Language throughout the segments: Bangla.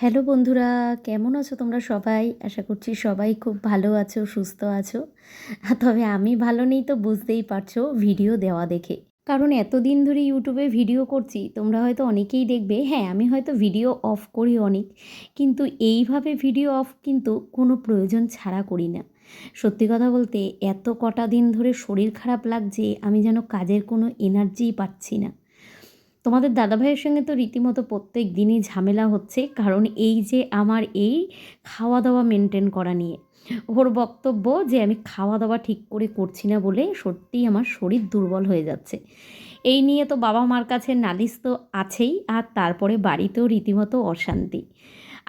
হ্যালো বন্ধুরা, কেমন আছো তোমরা সবাই? আশা করছি সবাই খুব ভালো আছো, সুস্থ আছো। তবে আমি ভালো নেই তো বুঝতেই পারছ ভিডিও দেওয়া দেখে। কারণ এতদিন ধরে ইউটিউবে ভিডিও করছি, তোমরা হয়তো অনেকেই দেখবে হ্যাঁ আমি হয়তো ভিডিও অফ করি অনেক, কিন্তু এইভাবে ভিডিও অফ কিন্তু কোনো প্রয়োজন ছাড়া করি না। সত্যি কথা বলতে, এত কটা দিন ধরে শরীর খারাপ লাগছে, আমি যেন কাজের কোনো এনার্জিই পাচ্ছি না। তোমাদের দাদাভাইয়ের সঙ্গে তো রীতিমতো প্রত্যেক দিনই ঝামেলা হচ্ছে, কারণ এই যে আমার এই খাওয়া দাওয়া মেনটেন করা নিয়ে। ওর বক্তব্য যে আমি খাওয়া দাওয়া ঠিক করে করছি না বলে সত্যিই আমার শরীর দুর্বল হয়ে যাচ্ছে। এই নিয়ে তো বাবা মার কাছে নালিশ তো আছেই, আর তারপরে বাড়িতেও রীতিমতো অশান্তি।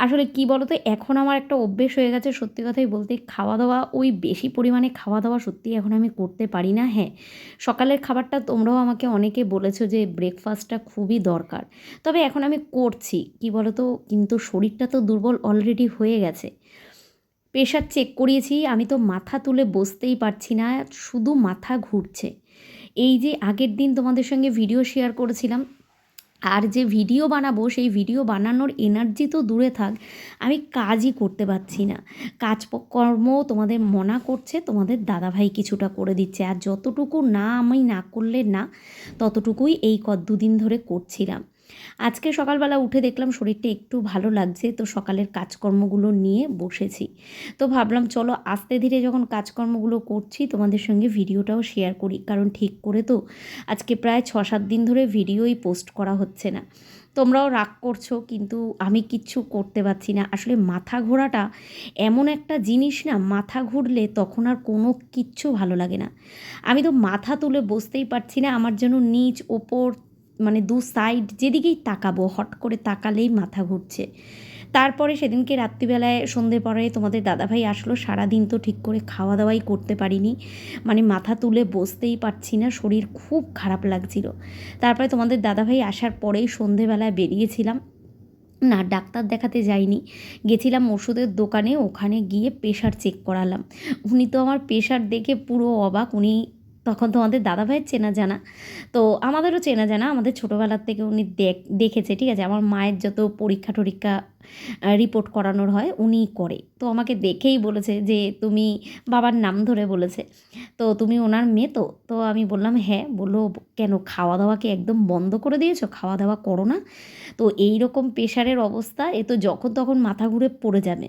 আসলে কি বলতো, এখন আমার একটা অভ্যেস হয়ে গেছে সত্যি কথাই বলতে খাওয়া দাওয়া ওই বেশি পরিমাণে খাওয়া দাওয়া সত্যি এখন আমি করতে পারি না হ্যাঁ। সকালের খাবারটা তোমরাও আমাকে অনেকে বলেছ যে ব্রেকফাস্টটা খুবই দরকার। তবে এখন আমি করছি, কি বলতো, কিন্তু শরীরটা তো দুর্বল অলরেডি হয়ে গেছে। প্রেশার চেক করিয়েছি, আমি তো মাথা তুলে বসতেই পারছি না, শুধু মাথা ঘুরছে। এই যে আগের দিন তোমাদের সঙ্গে ভিডিও শেয়ার করেছিলাম আর যে ভিডিও বানাবো, সেই ভিডিও বানানোর এনার্জি তো দূরে থাক। আমি কাজই করতে পারছি না। কাজ কর্ম তোমাদের মনা করছে, তোমাদের দাদাভাই কিছুটা করে দিচ্ছে। আর যতটুকু না আমি না করলে না, ততটুকুই এই কত দুদিন ধরে করছিলাম। আজকে সকালবেলা উঠে দেখলাম শরীরটা একটু ভালো লাগছে, তো সকালের কাজকর্মগুলো নিয়ে বসেছি। তো ভাবলাম, চলো আস্তে ধীরে যখন কাজকর্মগুলো করছি, তোমাদের সঙ্গে ভিডিওটাও শেয়ার করি। কারণ ঠিক করে তো আজকে প্রায় ছ সাত দিন ধরে ভিডিওই পোস্ট করা হচ্ছে না। তোমরাও রাগ করছ, কিন্তু আমি কিচ্ছু করতে পারছি না। আসলে মাথা ঘোরাটা এমন একটা জিনিস না, মাথা ঘুরলে তখন আর কোনো কিচ্ছু ভালো লাগে না। আমি তো মাথা তুলে বসতেই পারছি না, আমার যেন নিচ ওপর মানে দু সাইড যেদিকেই তাকাবো, হট করে তাকালেই মাথা ঘুরছে। তারপরে সেদিনকে রাত্রিবেলায় সন্ধে পরে তোমাদের দাদাভাই আসলো, সারাদিন তো ঠিক করে খাওয়া দাওয়াই করতে পারিনি। মানে মাথা তুলে বসতেই পারছি না, শরীর খুব খারাপ লাগছিল। তারপরে তোমাদের দাদাভাই আসার পরেই সন্ধেবেলায় বেরিয়েছিলাম। না, ডাক্তার দেখাতে যাইনি। গেছিলাম ওষুধের দোকানে, ওখানে গিয়ে প্রেশার চেক করালাম। উনি তো আমার প্রেশার দেখে পুরো অবাক, উনি তখন তো আমাদের দাদাভাইয়ের চেনা জানা তো আমাদেরও চেনা জানা আমাদের ছোটোবেলার থেকে উনি দেখ, দেখেছে, ঠিক আছে? আমার মায়ের যত পরীক্ষা টরীক্ষা রিপোর্ট করানোর হয়, উনিই করে। তো আমাকে দেখেই বলেছে যে, তুমি বাবার নাম ধরে বলেছে। তো তুমি ওনার মেয়ে তো? তো আমি বললাম হ্যাঁ। বলল, কেন খাওয়া দাওয়াকে একদম বন্ধ করে দিয়েছ? খাওয়া দাওয়া করো না। তো এই রকম প্রেশারের অবস্থা, এ তো যখন তখন মাথা ঘুরে পড়ে যাবে।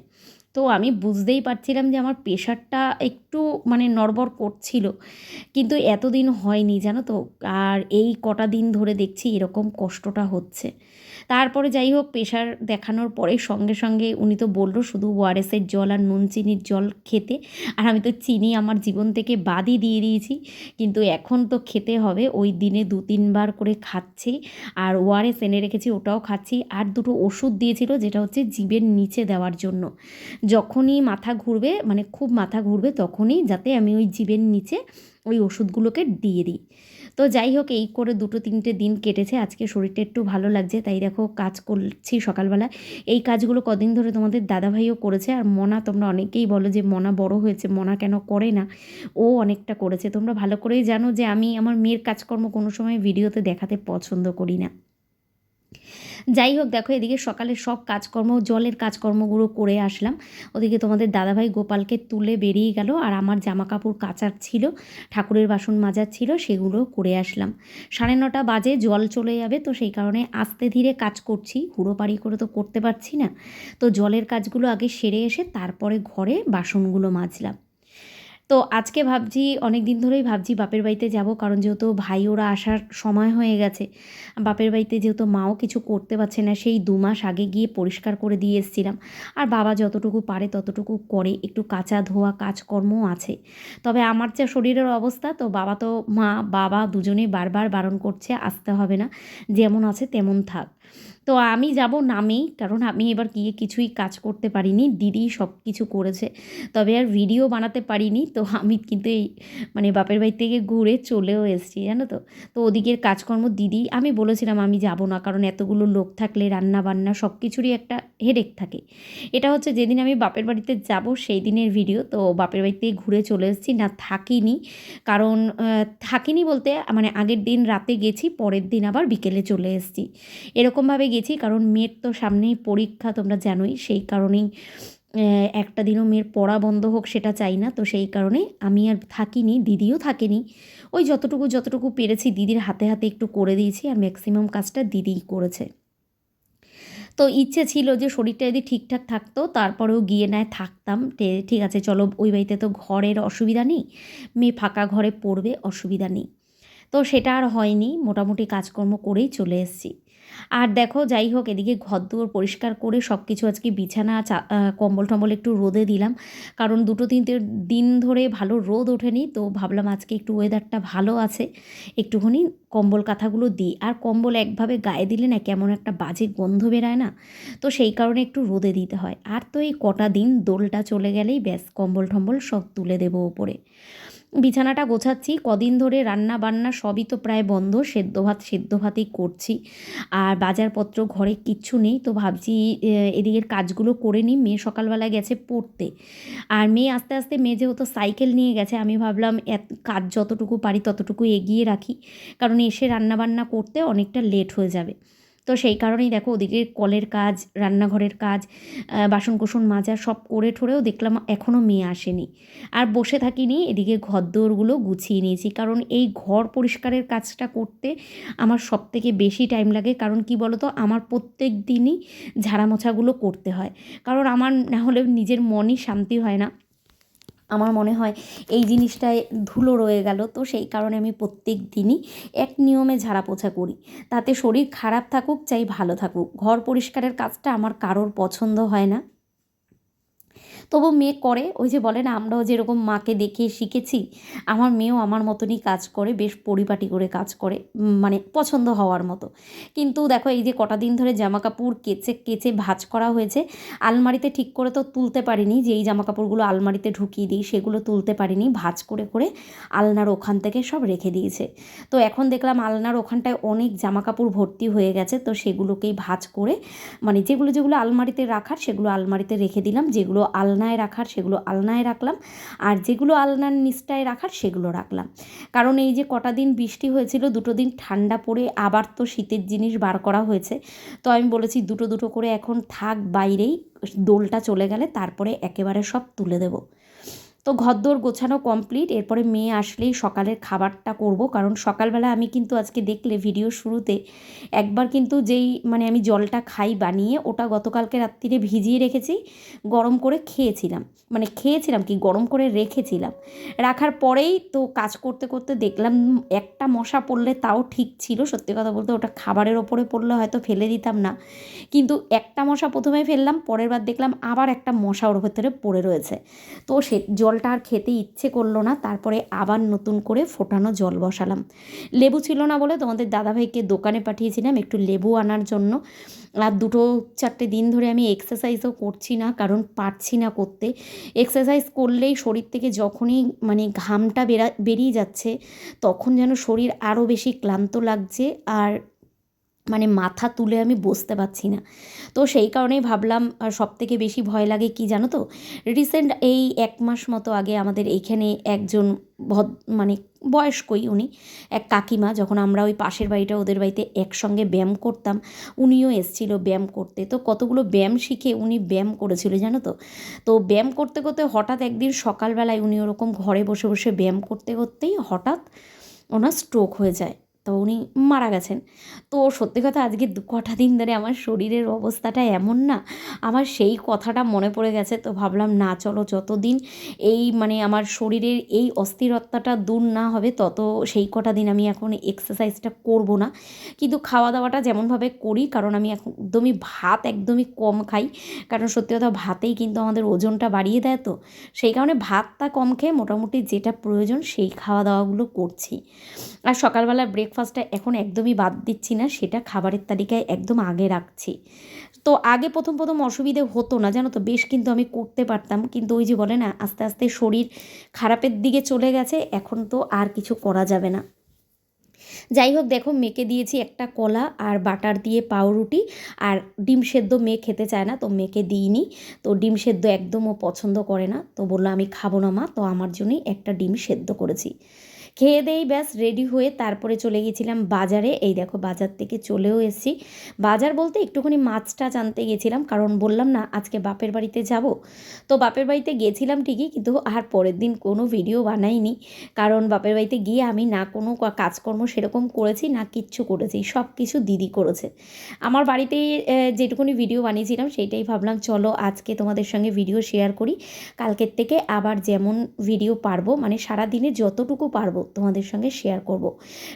তো আমি বুঝতেই পারছিলাম যে আমার প্রেশারটা একটু মানে নড়বড় করছিল। কিন্তু এতদিন হয়নি, জানো তো? আর এই কটা দিন ধরে দেখছি এরকম কষ্টটা হচ্ছে। তারপরে যাই হোক প্রেশার দেখানোর পরে সঙ্গে সঙ্গে উনি তো বলল শুধু ওআরএসের জল আর নুন চিনির জল খেতে। আর আমি তো চিনি আমার জীবন থেকে বাদই দিয়ে দিয়েছি। কিন্তু এখন তো খেতে হবে, ওই দিনে দু তিনবার করে খাচ্ছি। আর ওআরএস এনে রেখেছি, ওটাও খাচ্ছি। আর দুটো ওষুধ দিয়েছিল, যেটা হচ্ছে জীবের নিচে দেওয়ার জন্য। যখনই মাথা ঘুরবে মানে খুব মাথা ঘুরবে, তখনই যাতে আমি ওই জীবের নিচে ওই ওষুধগুলোকে দিয়ে দিই। তো যাই হোক, এই করে দুটো তিনটে দিন কেটেছে। আজকে শরীরটা একটু ভালো লাগছে, তাই দেখো কাজ করছি সকালবেলা। এই কাজগুলো কদিন ধরে তোমাদের দাদাভাইও করেছে, আর মনা তোমরা অনেকেই বলো যে মনা বড় হয়েছে, মনা কেন করে না? ও অনেকটা করেছে। তোমরা ভালো করেই জানো যে আমি আমার মেয়ের কাজকর্ম কোনো সময় ভিডিওতে দেখাতে পছন্দ করি না। যাই হোক, দেখো এদিকে সকালে সব কাজকর্ম, জলের কাজকর্মগুলো করে আসলাম। ওদিকে তোমাদের দাদাভাই গোপালকে তুলে বেরিয়ে গেল আর আমার জামা কাপড় কাচার ছিল, ঠাকুরের বাসন মাজার ছিল, সেগুলো করে আসলাম। সাড়ে নটা বাজে, জল চলে যাবে, তো সেই কারণে আস্তে ধীরে কাজ করছি। হুড়োপাড়ি করে তো করতে পারছি না। তো জলের কাজগুলো আগে সেরে এসে তারপরে ঘরে বাসনগুলো মাজলাম। তো আজকে ভাবছি অনেক দিন ধরেই ভাবছি বাপের বাড়িতে যাব, কারণ যেহেতু ভাই ওরা আসার সময় হয়ে গেছে, বাপের বাড়িতে যেহেতু মাও কিছু করতে পারছে না, সেই দু মাস আগে গিয়ে পরিষ্কার করে দিয়ে এসেছিলাম। আর বাবা যতটুকু পারে ততটুকু করে, একটু কাঁচা ধোয়া কাজকর্মও আছে। তবে আমার যা শরীরের অবস্থা, তো বাবা তো মা, বাবা দুজনেই বারবার বারণ করছে, আসতে হবে না, যেমন আছে তেমন থাক। তো আমি যাব নামেই, কারণ আমি এবার গিয়ে কিছুই কাজ করতে পারিনি, দিদি সব কিছু করেছে। তবে আর ভিডিও বানাতে পারিনি, তো আমি কিন্তু এই মানে বাপের বাড়ি থেকে ঘুরে চলেও এসেছি, জানো তো। তো ওদিকের কাজকর্ম দিদি, আমি বলেছিলাম আমি যাব না, কারণ এতগুলো লোক থাকলে রান্না বান্না সব কিছুরই একটা হেডেক থাকে। এটা হচ্ছে যেদিন আমি বাপের বাড়িতে যাব সেই দিনের ভিডিও তো বাপের বাড়িতে ঘুরে চলে এসেছি, না থাকিনি। কারণ থাকিনি বলতে মানে আগের দিন রাতে গেছি, পরের দিন আবার বিকেলে চলে এসেছি। এরকমভাবে গেছি, কারণ মেয়ের তো সামনেই পরীক্ষা, তোমরা জানোই, সেই কারণেই একটা দিনও মেয়ের পড়া বন্ধ হোক সেটা চাই না, তো সেই কারণে আমি আর থাকিনি, দিদিও থাকেনি। ওই যতটুকু যতটুকু পেরেছি, দিদির হাতে হাতে একটু করে দিয়েছি আর ম্যাক্সিমাম কাজটা দিদিই করেছে। তো ইচ্ছে ছিল যে শরীরটা যদি ঠিকঠাক থাকতো, তারপরেও গিয়ে নেয় থাকতাম ঠিক আছে, চলো ওই বাড়িতে তো ঘরের অসুবিধা নেই, মেয়ে ফাঁকা ঘরে পড়বে, অসুবিধা নেই। তো সেটা আর হয়নি, মোটামুটি কাজকর্ম করেই চলে এসেছি। আর দেখো, যাই হোক, এদিকে ঘর দুয়ার পরিষ্কার করে সব কিছু আজকে বিছানা কম্বল টম্বল একটু রোদে দিলাম। কারণ দুটো তিনটে দিন ধরে ভালো রোদ ওঠেনি, তো ভাবলাম আজকে একটু ওয়েদারটা ভালো আছে। একটুখানি কম্বল কাঁথাগুলো দিই। আর কম্বল একভাবে গায়ে দিলে না কেমন একটা বাজে গন্ধ বেরায় না? তো সেই কারণে একটু রোদে দিতে হয়। আর তো এই কটা দিন দোলটা চলে গেলেই ব্যাস, কম্বল টম্বল সব তুলে দেবো ওপরে। বিছানাটা গোছাচ্ছি, কদিন ধরে রান্না বান্না সবই তো প্রায় বন্ধ, সেদ্ধ ভাত, সেদ্ধ ভাতই করছি। আর বাজারপত্র, ঘরে কিচ্ছু নেই, তো ভাবছি এদিকের কাজগুলো করে নিই, মেয়ে সকালবেলা গেছে পড়তে। আর মেয়ে আস্তে আস্তে, মেয়ে যেহেতু সাইকেল নিয়ে গেছে, আমি ভাবলাম কাজ যতটুকু পারি ততটুকু এগিয়ে রাখি। কারণ এসে রান্নাবান্না করতে অনেকটা লেট হয়ে যাবে। তো সেই কারণেই দেখো ওদিকে কলের কাজ রান্নাঘরের কাজ আহ, বাসন কুসন মাজা সব করে ঠোরেও দেখলাম এখনও মেয়ে আসেনি। আর বসে থাকিনি এদিকে ঘর দোরগুলো গুছিয়ে নিয়েছি। কারণ এই ঘর পরিষ্কারের কাজটা করতে আমার সব থেকে বেশি টাইম লাগে। কারণ কি বলতো? আমার প্রত্যেক দিনই ঝাড়া মোছাগুলো করতে হয়। কারণ আমার না হলে নিজের মনই শান্তি হয় না। আমার মনে হয় এই জিনিসটায় ধুলো রয়ে গেল। তো সেই কারণে আমি প্রত্যেক দিনই এক নিয়মে ঝাড়া পোছা করি। তাতে শরীর খারাপ থাকুক, চাই ভালো থাকুক। ঘর পরিষ্কারের কাজটা আমার কারোর পছন্দ হয় না। তবু মেয়ে করে, ওই যে বলে না, আমরাও যেরকম মাকে দেখে শিখেছি, আমার মেয়েও আমার মতনই কাজ করে, বেশ পরিপাটি করে কাজ করে মানে পছন্দ হওয়ার মতো। কিন্তু দেখো, এই যে কটা দিন ধরে জামা কাপড় কেচে কেচে ভাঁজ করা হয়েছে, আলমারিতে ঠিক করে তো তুলতে পারিনি, যে এই জামা কাপড়গুলো আলমারিতে ঢুকিয়ে দিই, সেগুলো তুলতে পারিনি, ভাজ করে করে আলনার ওখান থেকে সব রেখে দিয়েছে। তো এখন দেখলাম আলনার ওখানটায় অনেক জামা কাপড় ভর্তি হয়ে গেছে, তো সেগুলোকেই ভাজ করে মানে যেগুলো যেগুলো আলমারিতে রাখার, সেগুলো আলমারিতে রেখে দিলাম, যেগুলো আলনায় রাখার, সেগুলো আলনায় রাখলাম। আর যেগুলো আলনার নিচটায় রাখার, সেগুলো রাখলাম। কারণ এই যে কটা দিন বৃষ্টি হয়েছিল, দুটো দিন ঠান্ডা পড়ে আবার তো শীতের জিনিস বার করা হয়েছে। তো আমি বলেছি, দুটো দুটো করে এখন থাক, বাইরেই দোলটা চলে গেলে তারপরে একেবারে সব তুলে দেবো। তো ঘরদোর গোছানো কমপ্লিট এরপরে মেয়ে আসলেই সকালের খাবারটা করব, কারণ সকালবেলা আমি কিন্তু আজকে দেখলে ভিডিও শুরুতে একবার কিন্তু যেই মানে আমি জলটা খাই বানিয়ে, ওটা গতকালকে রাত্রিরে ভিজিয়ে রেখেছি, গরম করে খেয়েছিলাম। মানে খেয়েছিলাম কি, গরম করে রেখেছিলাম। রাখার পরেই তো কাজ করতে করতে দেখলাম একটা মশা পড়লে তাও ঠিক ছিল। সত্যি কথা বলতে ওটা খাবারের ওপরে পড়লে হয়তো ফেলে দিতাম না। কিন্তু একটা মশা প্রথমে ফেললাম, পরের বার দেখলাম আবার একটা মশা ওর ভেতরে পড়ে রয়েছে। তো সে জলটা আর খেতে ইচ্ছে করল না, তারপরে আবার নতুন করে ফোটানো জল বসালাম। লেবু ছিল না বলে তোমাদের দাদাভাইকে দোকানে পাঠিয়েছিলাম একটু লেবু আনার জন্য। আর দুটো চারটে দিন ধরে আমি এক্সারসাইজও করছি না, কারণ পারছি না করতে। এক্সারসাইজ করলেই শরীর থেকে যখনই মানে ঘামটা বেরা, বেরিয়ে যাচ্ছে, তখন যেন শরীর আরও বেশি ক্লান্ত লাগছে। আর মানে মাথা তুলে আমি বসতে পারছি না। তো সেই কারণেই ভাবলাম সব থেকে বেশি ভয় লাগে কি জানো তো? রিসেন্ট এই এক মাস মতো আগে আমাদের এইখানে একজন ভদ মানে বয়স্কই উনি, এক কাকিমা, যখন আমরা ওই পাশের বাড়িটা ওদের বাড়িতে একসঙ্গে ব্যায়াম করতাম, উনিও এসছিল ব্যায়াম করতে। তো কতগুলো ব্যায়াম শিখে উনি ব্যায়াম করেছিল জানো তো? তো ব্যায়াম করতে করতে হঠাৎ একদিন সকালবেলায় উনি ওরকম ঘরে বসে বসে ব্যায়াম করতে করতেই হঠাৎ ওনার স্ট্রোক হয়ে যায়। তো উনি মারা গেছেন। তো সত্যি কথা আজকে দু কটা দিন ধরে আমার শরীরের অবস্থাটা এমন না, আমার সেই কথাটা মনে পড়ে গেছে। তো ভাবলাম, না, চলো যতদিন এই মানে আমার শরীরের এই অস্থিরতাটা দূর না হবে, তত সেই কটা দিন আমি এখন এক্সারসাইজটা করব না। কিন্তু খাওয়া দাওয়াটা যেমনভাবে করি, কারণ আমি এখন একদমই ভাত একদমই কম খাই, কারণ সত্যি কথা ভাতেই কিন্তু আমাদের ওজনটা বাড়িয়ে দেয় তো। সেই কারণে ভাতটা কম খেয়ে মোটামুটি যেটা প্রয়োজন সেই খাওয়া দাওয়াগুলো করছি। আর সকালবেলা ব্রেকফাস্টটা এখন একদমই বাদ দিচ্ছি না, সেটা খাবারের তালিকায় একদম আগে রাখছি। তো আগে প্রথম প্রথম অসুবিধে হতো না, জানো তো, বেশ কিন্তু আমি করতে পারতাম, কিন্তু ওই যে বলে না, আস্তে আস্তে শরীর খারাপের দিকে চলে গেছে, এখন তো আর কিছু করা যাবে না। যাই হোক, দেখো মেয়েকে দিয়েছি একটা কলা আর বাটার দিয়ে পাউরুটি, আর ডিম সেদ্ধ মেয়ে খেতে চায় না, তো মেয়েকে দিইনি। তো ডিম সেদ্ধ একদমও পছন্দ করে না, তো বলল আমি খাব না মা, তো আমার জন্যই একটা ডিম সেদ্ধ করেছি। খেয়ে দেই ব্যাস রেডি হয়ে তারপরে চলে গেছিলাম বাজারে। এই দেখো বাজার থেকে চলেও এসেছি। বাজার বলতে একটুখানি মাছ টাছ আনতে গেছিলাম কারণ বললাম না আজকে বাপের বাড়িতে যাব। তো বাপের বাড়িতে গেছিলাম ঠিকই, কিন্তু আর পরের দিন কোনো ভিডিও বানাইনি, কারণ বাপের বাড়িতে গিয়ে আমি না কোনো কাজকর্ম সেরকম করেছি, না কিচ্ছু করেছি, সব কিছু দিদি করেছে। আমার বাড়িতে যেটুকুনি ভিডিও বানিয়েছিলাম সেইটাই ভাবলাম, চলো আজকে তোমাদের সঙ্গে ভিডিও শেয়ার করি। কালকের থেকে আবার যেমন ভিডিও পারব মানে সারা দিনে যতটুকু পারব তোমাদের সঙ্গে শেয়ার করব।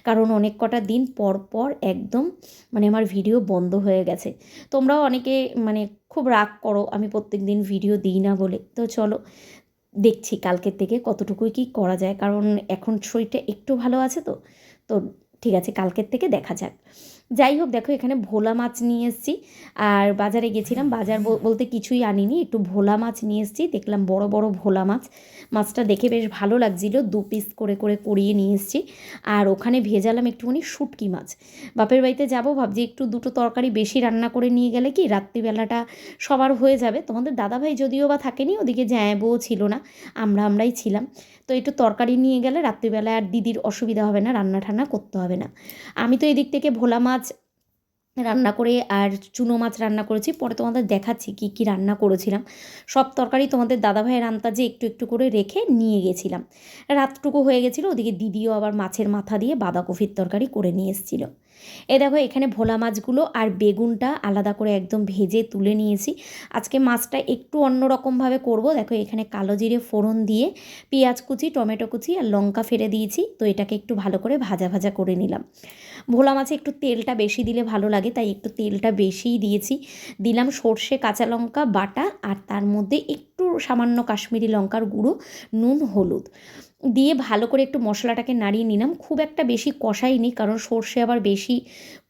কারণ অনেক কটা দিন পর পর একদম মানে আমার ভিডিও বন্ধ হয়ে গেছে। তোমরাও অনেকে মানে খুব রাগ করো, আমি প্রত্যেক দিন ভিডিও দিই না বলে। তো চলো, দেখছি কালকের থেকে কতটুকুই কি করা যায়। কারণ এখন শরীরটা একটু ভালো আছে তো তো ঠিক আছে, কালকের থেকে দেখা যাক। যাই হোক, দেখো এখানে ভোলা মাছ নিয়ে এসেছি। আর বাজারে গেছিলাম, বাজার বল- বলতে কিছুই আনিনি, একটু ভোলা মাছ নিয়ে এসেছি। দেখলাম বড় বড় ভোলা মাছ। মাছটা দেখে বেশ ভালো লাগছিল, দু পিস করে করে করিয়ে নিয়ে এসেছি। আর ওখানে ভেজালাম একটুখানি শুটকি মাছ। বাপের বাড়িতে যাব, ভাবছি একটু দুটো তরকারি বেশি রান্না করে নিয়ে গেলে কি রাত্রিবেলাটা সবার হয়ে যাবে। তোমাদের দাদাভাই যদিও বা থাকেনি, ওদিকে জ্যাবও ছিল না, আমরা আমরাই ছিলাম। তো একটু তরকারি নিয়ে গেলে রাত্রিবেলায় আর দিদির অসুবিধা হবে না রান্না ঠান্না করতে হবে না। আমি তো এদিক থেকে ভোলা মাছ রান্না করে আর চুনো মাছ রান্না করেছি। পরে তোমাদের দেখাচ্ছি কি কি রান্না করেছিলাম। সব তরকারি তোমাদের দাদাভাই রান্তা যে একটু একটু করে রেখে নিয়ে গেছিলাম। রাতটুকু হয়ে গেছিল, ওদিকে দিদিও আবার মাছের মাথা দিয়ে বাঁধাকপির তরকারি করে নিয়ে এসেছিল। এ দেখো, এখানে ভোলা মাছগুলো আর বেগুনটা আলাদা করে একদম ভেজে তুলে নিয়েছি। আজকে মাছটা একটু অন্যরকমভাবে করব। দেখো, এখানে কালো জিরে ফোড়ন দিয়ে পেঁয়াজ কুচি, টমেটো কুচি আর লঙ্কা ফেলে দিয়েছি। তো এটাকে একটু ভালো করে ভাজা ভাজা করে নিলাম। ভোলা মাছে একটু তেলটা বেশি দিলে ভালো লাগে, তাই একটু তেলটা বেশিই দিয়েছি। দিলাম সর্ষে কাঁচা লঙ্কা বাটা আর তার মধ্যে একটু সামান্য কাশ্মীরি লঙ্কার গুঁড়ো, নুন, হলুদ। দিয়ে ভালো করে একটু মশলাটাকে নাড়িয়ে নিলাম। খুব একটা বেশি কষাইনি, কারণ সর্ষে আবার বেশি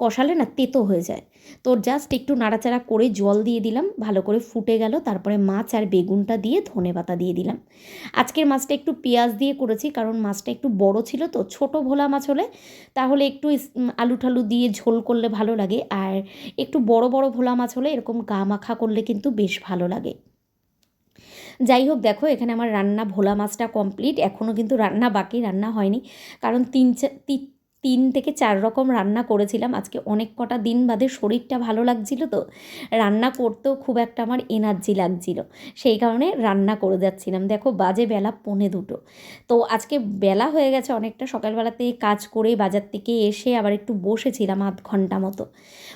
কষালে না তেতো হয়ে যায়। তো জাস্ট একটু নাড়াচাড়া করে জল দিয়ে দিলাম, ভালো করে ফুটে গেল। তারপরে মাছ আর বেগুনটা দিয়ে ধনে পাতা দিয়ে দিলাম। আজকের মাছটা একটু পেঁয়াজ দিয়ে করেছি, কারণ মাছটা একটু বড় ছিল তো, ছোট ভোলা মাছ হলে তাহলে একটু আলু ঠালু দিয়ে ঝোল করলে ভালো লাগে। আর একটু বড় বড় ভোলা মাছ হলে এরকম গা মাখা করলে কিন্তু বেশ ভালো লাগে। যাই হোক, দেখো, এখানে আমার রান্না ভোলা মাছটা কমপ্লিট এখনও কিন্তু রান্না বাকি, রান্না হয়নি। কারণ তিন চা- তি- তিন থেকে চার রকম রান্না করেছিলাম। আজকে অনেক কটা দিন বাদে শরীরটা ভালো লাগছিল তো। রান্না করতেও খুব একটা আমার এনার্জি লাগছিল। সেই কারণে রান্না করে যাচ্ছিলাম। দেখো বাজে বেলা পৌনে দুটো। তো আজকে বেলা হয়ে গেছে অনেকটা। সকালবেলাতে কাজ করে বাজার থেকে এসে আবার একটু বসেছিলাম আধ ঘণ্টা মতো।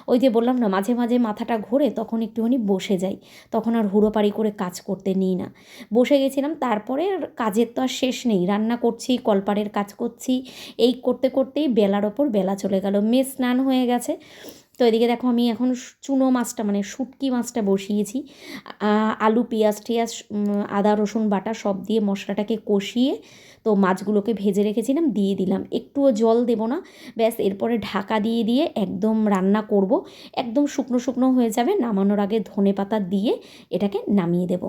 ওই যে বললাম না, মাঝে মাঝে মাথাটা ঘোরে তখন একটুখানি বসে যাই। তখন আর হুড়োপাড়ি করে কাজ করতে নিই না। বসে গেছিলাম, তারপরে কাজের তো আর শেষ নেই। রান্না করছি কলপাড়ের কাজ করছি। এই করতে করতেই বেলার ওপর বেলা চলে গেল, মেয়ে স্নান হয়ে গেছে। তো এদিকে দেখো আমি এখন চুনো মাছটা মানে শুটকি মাছটা বসিয়েছি। আলু, পেঁয়াজ টিয়াজ আদা, রসুন, বাটা সব দিয়ে মশলাটাকে কষিয়ে তো মাছগুলোকে ভেজে রেখেছিলাম, দিয়ে দিলাম। একটুও জল দেবো না, ব্যাস এরপরে ঢাকা দিয়ে দিয়ে একদম রান্না করব। একদম শুকনো শুকনো হয়ে যাবে, নামানোর আগে ধনে পাতা দিয়ে এটাকে নামিয়ে দেবো।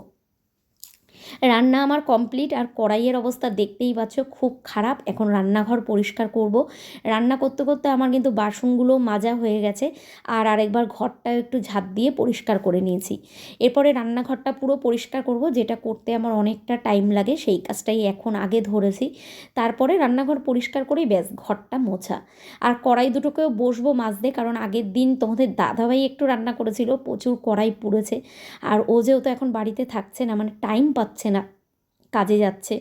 রান্না আমার কমপ্লিট আর কড়াইয়ের অবস্থা দেখতেই পাচ্ছ, খুব খারাপ। এখন রান্নাঘর পরিষ্কার করব। রান্না করতে করতে আমার কিন্তু বাসনগুলো মাজা হয়ে গেছে আর আরেকবার ঘরটাও একটু ঝাঁপ দিয়ে পরিষ্কার করে নিয়েছি। এরপরে রান্নাঘরটা পুরো পরিষ্কার করব, যেটা করতে আমার অনেকটা টাইম লাগে, সেই কাজটাই এখন আগে ধরেছি। তারপরে রান্নাঘর পরিষ্কার করেই ব্যাস, ঘরটা মোছা। আর কড়াই দুটোকেও বসবো মাজতে, কারণ আগের দিন তোমাদের দাদাভাই একটু রান্না করেছিল, প্রচুর কড়াই পুড়েছে। আর ও যেহেতু এখন বাড়িতে থাকছে না মানে টাইম পাচ্ছে না কাজে যাচ্ছে।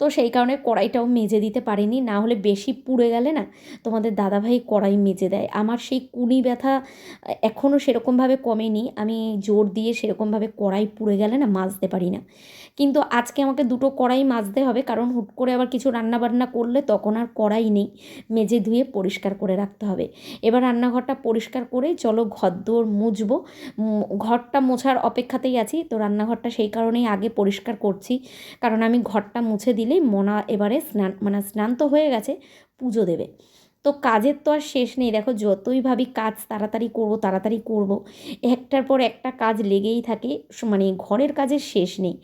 তো সেই কারণে কড়াইটাও মেজে দিতে পারিনি না হলে বেশি পুড়ে গেলে না তোমাদের দাদাভাই কড়াই মেজে দেয়। আমার সেই কুনি ব্যথা এখনও সেরকমভাবে কমেনি। আমি জোর দিয়ে সেরকমভাবে কড়াই পুড়ে গেলে না মাজতে পারি না। কিন্তু আজকে আমাকে দুটো কড়াই মাজতে হবে কারণ হুট করে আবার কিছু রান্না বান্না করলে তখন আর কড়াই নেই। মেজে ধুয়ে পরিষ্কার করে রাখতে হবে। এবার রান্নাঘরটা পরিষ্কার করে চলো ঘরদোর মুছবো উম, ঘরটা মোছার অপেক্ষাতেই আছি তো রান্নাঘরটা সেই কারণেই আগে পরিষ্কার করছি। কারণ আমি ঘরটা মুছে দিলেই মোনা এবারে স্নান মানে স্নান তো হয়ে গেছে পুজো দেবে। তো কাজের তো আর শেষ নেই দেখো যতই ভাবি কাজ তাড়াতাড়ি করব তাড়াতাড়ি করব একটার পর একটা কাজ লেগেই থাকে মানে ঘরের কাজের শেষ নেই।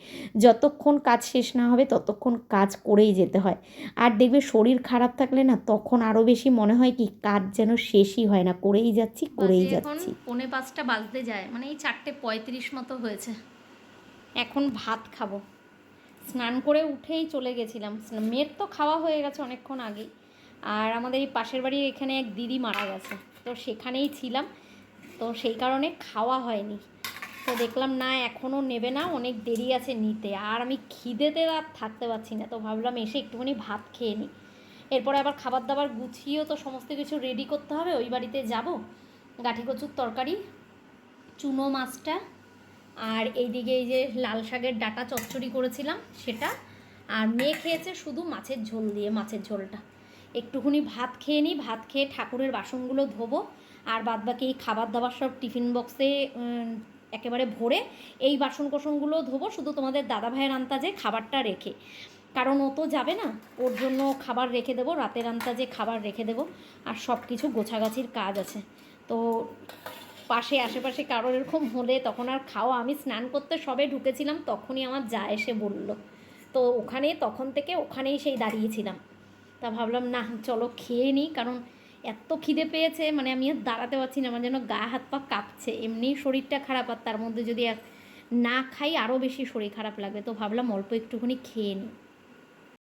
যতক্ষণ কাজ শেষ না হবে ততক্ষণ কাজ করেই যেতে হয়। আর দেখবে শরীর খারাপ থাকলে না তখন আরও বেশি মনে হয় কি কাজ যেন শেষই হয় না করেই যাচ্ছি করেই যাচ্ছি। পৌনে পাঁচটা বাজতে যায় মানে এই চারটে পঁয়ত্রিশ মতো হয়েছে। এখন ভাত খাব। স্নান করে উঠেই চলে গেছিলাম। মেয়ের তো খাওয়া হয়ে গেছে অনেকক্ষণ আগেই। আর আমাদের এই পাশের বাড়ির এখানে এক দিদি মারা গেছে। তো সেখানেই ছিলাম। তো সেই কারণে খাওয়া হয়নি। তো দেখলাম, না এখনও নেবে না, অনেক দেরি আছে নিতে। আর আমি খিদেতে আর থাকতে পারছি না। তো ভাবলাম এসে একটুখানি ভাত খেয়ে নিই। এরপরে আবার খাবার দাবার গুছিয়েও তো সমস্ত কিছু রেডি করতে হবে। ওই বাড়িতে যাব। গাঠি কচুর তরকারি, চুনো মাছটা আর এইদিকে এই যে লাল শাকের ডাটা চচ্চড়ি করেছিলাম সেটা, আর মেয়ে খেয়েছে শুধু মাছের ঝোল দিয়ে, মাছের ঝোলটা। একটুখানি ভাত খেয়ে নিই, ভাত খেয়ে ঠাকুরের বাসনগুলো ধোবো, আর বাদ বাকি এই খাবার দাবার সব টিফিন বক্সে একেবারে ভরে এই বাসন কোসনগুলো ধোবো, শুধু তোমাদের দাদা ভাইয়ের আন্তাজে খাবারটা রেখে। কারণ ও তো যাবে না, ওর জন্য খাবার রেখে দেবো, রাতের আন্তাজে খাবার রেখে দেবো, আর সব কিছু গোছাগাছির কাজ আছে। তো পাশে, আশেপাশে কারোর এরকম হলে তখন আর খাওয়া, আমি স্নান করতে সবে ঢুকেছিলাম, তখনই আমার যা এসে বলল। তো ওখানে তখন থেকে ওখানেই সেই দাঁড়িয়েছিলাম। তা ভাবলাম, না, চলো খেয়ে নিই। কারণ এত খিদে পেয়েছে মানে আমি আর দাঁড়াতে পারছি না, আমার যেন গা, হাত, পা কাঁপছে। এমনি শরীরটা খারাপ আর তার মধ্যে যদি না খাই, আরও বেশি শরীর খারাপ লাগবে। তো ভাবলাম, অল্প একটুখানি খেয়ে নিই।